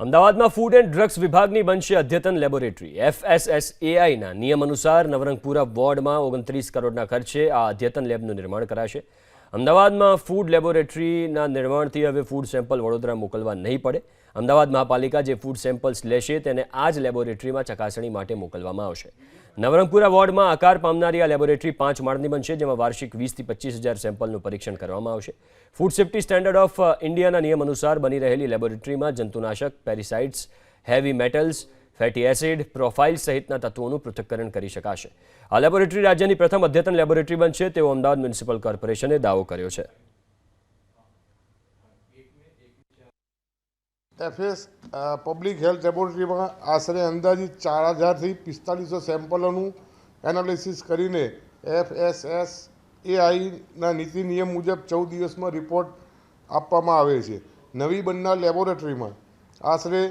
અમદાવાદમાં food and drugs વિભાગની બનશે અદ્યતન લેબોરેટરી. એફએસએસએઆઈના નિયમ અનુસાર નવરંગપુરા વોર્ડમાં ઓગણત્રીસ કરોડના ખર્ચે આ અદ્યતન લેબનું નિર્માણ કરાશે. અમદાવાદમાં ફૂડ લેબોરેટરીના નિર્માણથી હવે ફૂડ સેમ્પલ વડોદરા મોકલવા નહીં પડે. અમદાવાદ મહાપાલિકા જે ફૂડ સેમ્પલ્સ લેશે તેને આ જ લેબોરેટરીમાં ચકાસણી માટે મોકલવામાં આવશે. નવરંગપુરા વોર્ડમાં આકાર પામનારી આ લેબોરેટરી પાંચ માળની બનશે, જેમાં વાર્ષિક વીસથી પચીસ હજાર સેમ્પલનું પરીક્ષણ કરવામાં આવશે. ફૂડ સેફ્ટી સ્ટેન્ડર્ડ ઓફ ઇન્ડિયાના નિયમ અનુસાર બની રહેલી લેબોરેટરીમાં જંતુનાશક પેરિસાઇડ્સ heavy metals fatty acid profile સહિતના તત્વોનું પૃથ્થકરણ કરી શકાશે. આ લેબોરેટરી રાજ્યની પ્રથમ અદ્યતન લેબોરેટરી બનશે, તેવો અમદાવાદ મ્યુનિસિપલ કોર્પોરેશને દાવો કર્યો છે. એફએસ પબ્લિક હેલ્થ લેબોરેટરીમાં આશરે અંદાજિત ચાર હજારથી પિસ્તાલીસો સેમ્પલોનું એનાલિસિસ કરીને એફએસએસ એઆઈના નીતિ નિયમ મુજબ ચૌદ દિવસમાં રિપોર્ટ આપવામાં આવે છે. નવી બનનાર લેબોરેટરીમાં આશરે